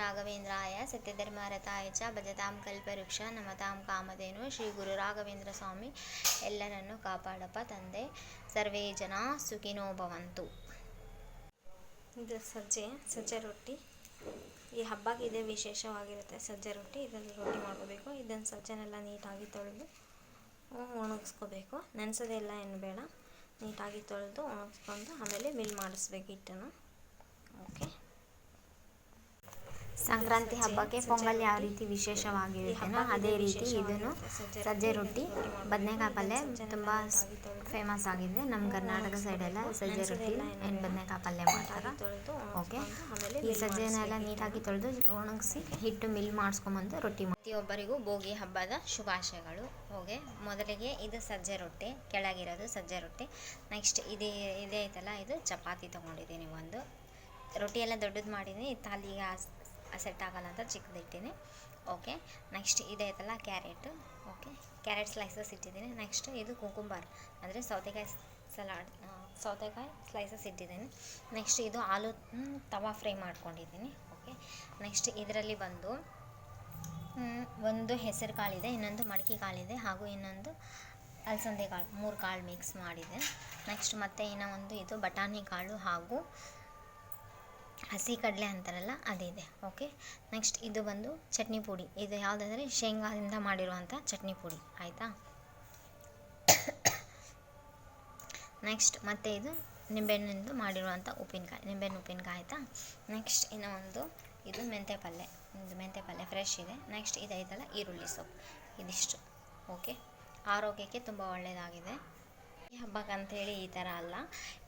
ರಾಘವೇಂದ್ರಾಯ ಸತ್ಯಧರ್ಮರತಾಯ ಚ ಭಜತಾಂ ಕಲ್ಪವೃಕ್ಷ ನಮತಾಂ ಕಾಮಧೇನು ಶ್ರೀ ಗುರು ರಾಘವೇಂದ್ರ ಸ್ವಾಮಿ ಎಲ್ಲರನ್ನು ಕಾಪಾಡಪ್ಪ ತಂದೆ. ಸರ್ವೇ ಜನ ಸುಖಿನೋ ಭವಂತು. ಇದು ಸಜ್ಜೆ ಸಜ್ಜೆ ರೊಟ್ಟಿ. ಈ ಹಬ್ಬಕ್ಕೆ ಇದೇ ವಿಶೇಷವಾಗಿರುತ್ತೆ ಸಜ್ಜೆ ರೊಟ್ಟಿ. ಇದನ್ನು ರೊಟ್ಟಿ ಮಾಡ್ಕೋಬೇಕು. ಇದನ್ನು ಸಜ್ಜೆನೆಲ್ಲ ನೀಟಾಗಿ ತೊಳೆದು ಒಣಗಿಸ್ಕೋಬೇಕು. ನೆನೆಸೋದೆಲ್ಲ ಏನು ಬೇಡ. ನೀಟಾಗಿ ತೊಳೆದು ಒಣಗಿಸ್ಕೊಂಡು ಆಮೇಲೆ ಮಿಲ್ ಮಾಡಿಸ್ಬೇಕು ಹಿಟ್ಟನ್ನು. ಓಕೆ. ಸಂಕ್ರಾಂತಿ ಹಬ್ಬಕ್ಕೆ ಪೊಂಗಲ್ ಯಾವ ರೀತಿ ವಿಶೇಷವಾಗಿರುತ್ತೇನೋ ಅದೇ ರೀತಿ ಇದನ್ನು ಸಜ್ಜೆ ರೊಟ್ಟಿ, ಬದನೆಕಾಯಿ ಪಲ್ಯ ತುಂಬ ಫೇಮಸ್ ಆಗಿದೆ. ನಮ್ಮ ಕರ್ನಾಟಕ ಸೈಡೆಲ್ಲ ಸಜ್ಜೆ ರೊಟ್ಟಿ ಏನು ಬದನೆಕಾಯಿ ಪಲ್ಯ ಮಾಡ್ತಾರೆ. ಓಕೆ ಈ ಸಜ್ಜೆನೆಲ್ಲ ನೀಟಾಗಿ ತೊಳೆದು ಒಣಗಿಸಿ ಹಿಟ್ಟು ಮಿಲ್ ಮಾಡಿಸ್ಕೊಂಬಂದು ರೊಟ್ಟಿ ಪ್ರತಿಯೊಬ್ಬರಿಗೂ ಭೋಗಿ ಹಬ್ಬದ ಶುಭಾಶಯಗಳು. ಓಕೆ ಮೊದಲಿಗೆ ಇದು ಸಜ್ಜೆ ರೊಟ್ಟಿ, ಕೆಳಗಿರೋದು ಸಜ್ಜೆ ರೊಟ್ಟಿ. ನೆಕ್ಸ್ಟ್ ಇದೇ ಇದೇ ಐತಲ್ಲ, ಇದು ಚಪಾತಿ ತೊಗೊಂಡಿದ್ದೀನಿ ಒಂದು. ರೊಟ್ಟಿ ಎಲ್ಲ ದೊಡ್ಡದು ಮಾಡಿದ್ದೀನಿ. ತಾಲಿಗೆ ಸೆಟ್ ಆಗೋಲ್ಲ ಅಂತ ಚಿಕ್ಕದಿಟ್ಟಿನಿ ಓಕೆ ನೆಕ್ಸ್ಟ್ ಇದೈತಲ್ಲ ಕ್ಯಾರೆಟ್ ಓಕೆ ಕ್ಯಾರೆಟ್ ಸ್ಲೈಸಸ್ ಇಟ್ಟಿದ್ದೀನಿ ನೆಕ್ಸ್ಟ್ ಇದು ಕುಂಕುಂಬಾರ್ ಅಂದರೆ ಸೌತೆಕಾಯಿ ಸಲಾಡ್ ಸೌತೆಕಾಯಿ ಸ್ಲೈಸಸ್ ಇಟ್ಟಿದ್ದೀನಿ ನೆಕ್ಸ್ಟ್ ಇದು ಆಲೂ ತವಾ ಫ್ರೈ ಮಾಡ್ಕೊಂಡಿದ್ದೀನಿ ಓಕೆ ನೆಕ್ಸ್ಟ್ ಇದರಲ್ಲಿ ಬಂದು ಒಂದು ಹೆಸರು ಕಾಳಿದೆ, ಇನ್ನೊಂದು ಮಡಿಕೆ ಕಾಳಿದೆ, ಹಾಗೂ ಇನ್ನೊಂದು ಅಲಸಂದೆ ಕಾಳು, ಮೂರು ಕಾಳು ಮಿಕ್ಸ್ ಮಾಡಿದೆ. ನೆಕ್ಸ್ಟ್ ಮತ್ತೆ ಇನ್ನೂ ಒಂದು ಇದು ಬಟಾಣಿ ಕಾಳು ಹಾಗೂ ಹಸಿ ಕಡಲೆ ಅಂತಾರಲ್ಲ, ಅದಿದೆ. ಓಕೆ ನೆಕ್ಸ್ಟ್ ಇದು ಬಂದು ಚಟ್ನಿ ಪುಡಿ. ಇದು ಯಾವುದಂದರೆ ಶೇಂಗಾದಿಂದ ಮಾಡಿರುವಂಥ ಚಟ್ನಿ ಪುಡಿ. ಆಯಿತಾ? ನೆಕ್ಸ್ಟ್ ಮತ್ತು ಇದು ನಿಂಬೆಹಣ್ಣಿಂದು ಮಾಡಿರುವಂಥ ಉಪ್ಪಿನಕಾಯಿ, ನಿಂಬೆಹಣ್ಣು ಉಪ್ಪಿನಕಾಯಿ ಆಯಿತಾ? ನೆಕ್ಸ್ಟ್ ಇನ್ನೂ ಒಂದು ಇದು ಮೆಂತೆ ಪಲ್ಯ ಇದು ಮೆಂತ್ಯ ಪಲ್ಯ ಫ್ರೆಶ್ ಇದೆ. ನೆಕ್ಸ್ಟ್ ಇದೈತಲ್ಲ ಈರುಳ್ಳಿ ಸೊಪ್ಪು. ಇದಿಷ್ಟು. ಓಕೆ ಆರೋಗ್ಯಕ್ಕೆ ತುಂಬ ಒಳ್ಳೆಯದಾಗಿದೆ ಹಬ್ಬಕ್ಕೆ ಅಂಥೇಳಿ ಈ ಥರ ಅಲ್ಲ.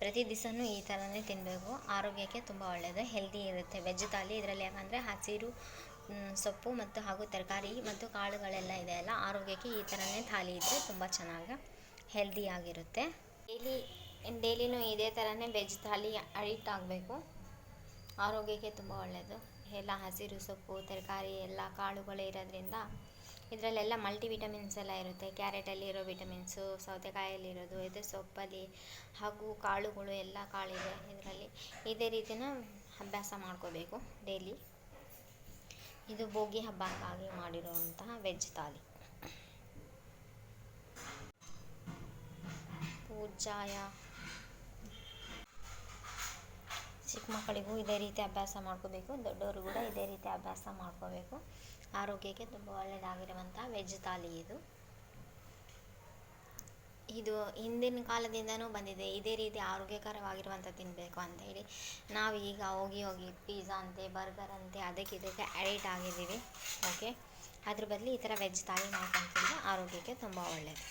ಪ್ರತಿ ದಿವಸನೂ ಈ ಥರನೇ ತಿನ್ನಬೇಕು ಆರೋಗ್ಯಕ್ಕೆ ತುಂಬ ಒಳ್ಳೆಯದು ಹೆಲ್ದಿ ಇರುತ್ತೆ. ವೆಜ್ ಥಾಲಿ ಇದರಲ್ಲಿ ಯಾಕಂದರೆ ಹಸಿರು ಸೊಪ್ಪು ಮತ್ತು ಹಾಗೂ ತರಕಾರಿ ಮತ್ತು ಕಾಳುಗಳೆಲ್ಲ ಇದೆ ಅಲ್ಲ. ಆರೋಗ್ಯಕ್ಕೆ ಈ ಥರನೇ ಥಾಲಿ ಇದ್ದರೆ ತುಂಬ ಚೆನ್ನಾಗಿ ಹೆಲ್ದಿಯಾಗಿರುತ್ತೆ ಡೈಲಿ ಡೈಲಿನೂ ಇದೇ ಥರನೇ ವೆಜ್ ಥಾಲಿ ಅಡಿಕ್ಟ್ ಆಗಬೇಕು. ಆರೋಗ್ಯಕ್ಕೆ ತುಂಬ ಒಳ್ಳೆಯದು ಎಲ್ಲ ಹಸಿರು ಸೊಪ್ಪು, ತರಕಾರಿ, ಎಲ್ಲ ಕಾಳುಗಳೇ ಇರೋದ್ರಿಂದ ಇದರಲ್ಲೆಲ್ಲ ಮಲ್ಟಿ ವಿಟಮಿನ್ಸ್ ಎಲ್ಲ ಇರುತ್ತೆ. ಕ್ಯಾರೆಟಲ್ಲಿ ಇರೋ ವಿಟಮಿನ್ಸು ಸೌತೆಕಾಯಲ್ಲಿರೋದು, ಇದು ಸೊಪ್ಪಲ್ಲಿ ಹಾಗೂ ಕಾಳುಗಳು ಎಲ್ಲ ಕಾಳಿದೆ ಇದರಲ್ಲಿ. ಇದೇ ರೀತಿನ ಅಭ್ಯಾಸ ಮಾಡ್ಕೋಬೇಕು ಡೈಲಿ ಇದು ಭೋಗಿ ಹಬ್ಬಕ್ಕಾಗಿ ಮಾಡಿರುವಂತಹ ವೆಜ್ ಥಾಲಿ. ಪೂಜಾಯ ಚಿಕ್ಕ ಮಕ್ಕಳಿಗೂ ಇದೇ ರೀತಿ ಅಭ್ಯಾಸ ಮಾಡ್ಕೋಬೇಕು, ದೊಡ್ಡವರು ಕೂಡ ಇದೇ ರೀತಿ ಅಭ್ಯಾಸ ಮಾಡ್ಕೋಬೇಕು. ಆರೋಗ್ಯಕ್ಕೆ ತುಂಬ ಒಳ್ಳೆಯದಾಗಿರುವಂಥ ವೆಜ್ ಥಾಲಿ ಇದು. ಇದು ಹಿಂದಿನ ಕಾಲದಿಂದನೂ ಬಂದಿದೆ, ಇದೇ ರೀತಿ ಆರೋಗ್ಯಕರವಾಗಿರುವಂಥ ತಿನ್ನಬೇಕು ಹೇಳಿ. ನಾವು ಈಗ ಹೋಗಿ ಹೋಗಿ ಪಿಜ್ಜಾ ಅಂತೆ ಬರ್ಗರ್ ಅಂತೆ, ಅದಕ್ಕೆ ಇದಕ್ಕೆ ಅಡಿಕ್ಟ್ ಆಗಿದ್ದೀವಿ ಓಕೆ ಅದ್ರ ಬದಲು ಈ ಥರ ವೆಜ್ ಥಾಲಿ ಮಾಡ್ಕೊಂಡು ಆರೋಗ್ಯಕ್ಕೆ ತುಂಬ ಒಳ್ಳೆಯದು